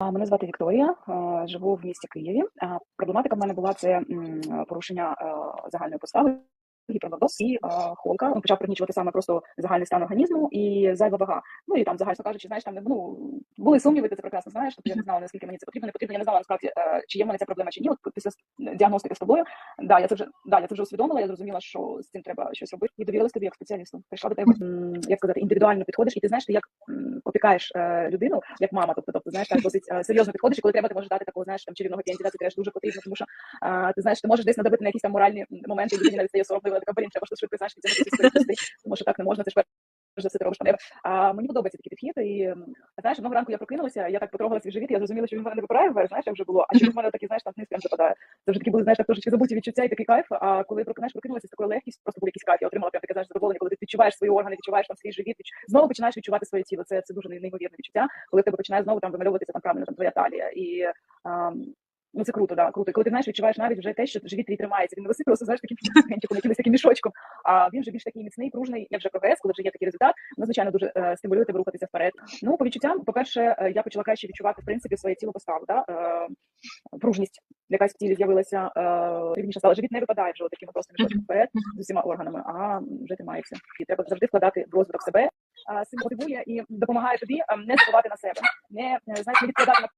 Мене звати Вікторія, живу в місті Києві. Проблематика в мене була це порушення загальної постави. Гіперлордоз і холка Він почав пригнічувати саме просто загальний стан організму і зайва вага. Ну і там загально кажучи, знаєш, там ну були сумніви, ти це прекрасно знаєш. Тобто я не знала наскільки мені це потрібно, не потрібно. Я не знала насправді, е, чи є в мене ця проблема чи ні. От після діагностики з тобою, да, я це вже да, я це вже усвідомила. Я зрозуміла, що з цим треба щось робити. І довірилась тобі як спеціалісту. Прийшла до тебе, як сказати, індивідуально підходиш, і ти знаєш, ти як опікаєш е, людину, як мама. Тобто, тобто, знаєш, так досить е, серйозно підходиш, і коли треба, ти можеш дати такого, знаєш, там чарівного кінця, це теж дуже потрібно, тому що ти знаєш, ти можеш десь надавити на якісь там моральні моменти, і людині навіть стає соромливо, така, блін, треба ж швидко знаєш, тому що так не можна, це ж за все ти робиш там. А мені подобається такий підхід. І знаєш, одного ранку я прокинулася, я так потрогала свій живіт, я зрозуміла, що він в мене не випирає вверх, знаєш, як вже було, а що в мене такі, знаєш, там вниз прям западає. Це вже такі були, знаєш, так трошечки забуті відчуття і такий кайф. А коли прокинаєш, прокинулася з такою легкістю, просто був якийсь кайф. Я отримала прям таке знаєш задоволення, коли ти відчуваєш свої органи, відчуваєш там свій живіт, відч- знову починаєш відчувати своє тіло. Це, це дуже неймовірне відчуття, коли в тебе починає знову там вимальовуватися там правильно там твоя талія. І ам, Ну, це круто, да, круто. Коли ти знаєш, відчуваєш навіть вже те, що живіт твій тримається. Він не просто знаєш таким пінтиком, якимось таким мішочком. А він вже більш такий міцний, пружний, як вже прогрес, коли вже є такий результат. Ну, звичайно, дуже е, стимулює тебе рухатися вперед. Ну, по відчуттям, по-перше, е, я почала краще відчувати в принципі своє тіло поставу, да? е, пружність. Якась в тілі з'явилася е, рівніше стала. Живіт не випадає вже таким просто мішочком вперед з усіма органами, а вже тримається. І треба завжди вкладати в розвиток себе. Сильно мотивує і допомагає тобі е, не забувати на себе, не е, знаєш, не відкладати на